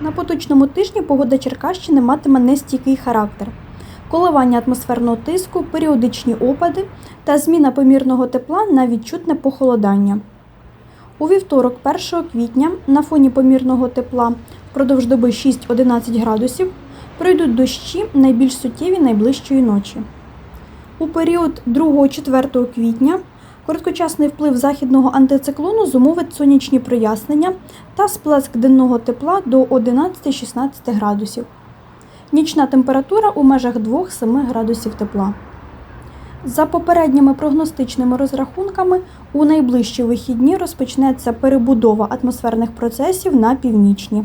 На поточному тижні погода Черкащини матиме нестійкий характер. Коливання атмосферного тиску, періодичні опади та зміна помірного тепла на відчутне похолодання. У вівторок, 1 квітня, на фоні помірного тепла впродовж доби 6-11 градусів пройдуть дощі найбільш суттєві найближчої ночі. У період 2-4 квітня короткочасний вплив західного антициклону зумовить сонячні прояснення та сплеск денного тепла до 11-16 градусів. Нічна температура у межах 2-7 градусів тепла. За попередніми прогностичними розрахунками, у найближчі вихідні розпочнеться перебудова атмосферних процесів на північні.